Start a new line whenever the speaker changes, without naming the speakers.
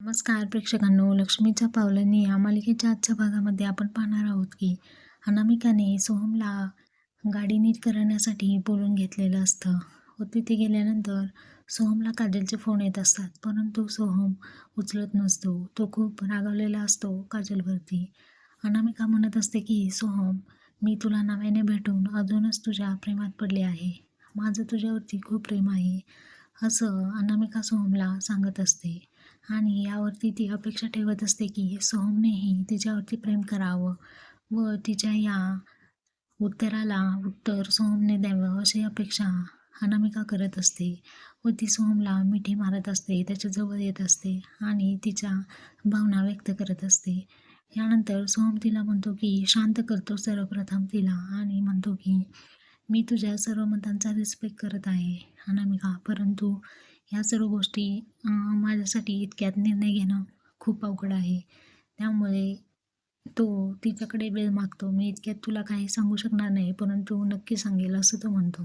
नमस्कार प्रेक्षकांनो लक्ष्मीच्या पावलांनी या मालिकेच्या आजच्या भागामध्ये आपण पाहणार आहोत की अनामिकाने सोहमला गाडी नीट करण्यासाठी बोलून घेतलेलं असतं. व तिथे गेल्यानंतर सोहमला काजलचे फोन येत असतात परंतु सोहम उचलत नसतो. तो खूप रागावलेला असतो काजलवरती. अनामिका म्हणत असते की सोहम मी तुला नव्याने भेटून अजूनच तुझ्या प्रेमात पडले आहे. माझं तुझ्यावरती खूप प्रेम आहे असं अनामिका सोहमला सांगत असते. आणि यावरती ती अपेक्षा ठेवत असते की सोहमनेही तिच्यावरती प्रेम करावं व तिच्या या उत्तराला उत्तर सोहमने द्यावं अशी अपेक्षा अनामिका करत असते व ती सोहमला मिठी मारत असते त्याच्याजवळ येत असते आणि तिच्या भावना व्यक्त करत असते. यानंतर सोहम तिला म्हणतो की शांत करतो सर्वप्रथम तिला आणि म्हणतो की मी तुझ्या सर्व मतांचा रिस्पेक्ट करत आहे अनामिका परंतु ह्या सर्व गोष्टी माझ्यासाठी इतक्यात निर्णय घेणं खूप अवघड आहे. त्यामुळे तो तिच्याकडे वेळ मागतो. मी इतक्यात तुला काही सांगू शकणार नाही परंतु नक्की सांगेल असं तो म्हणतो.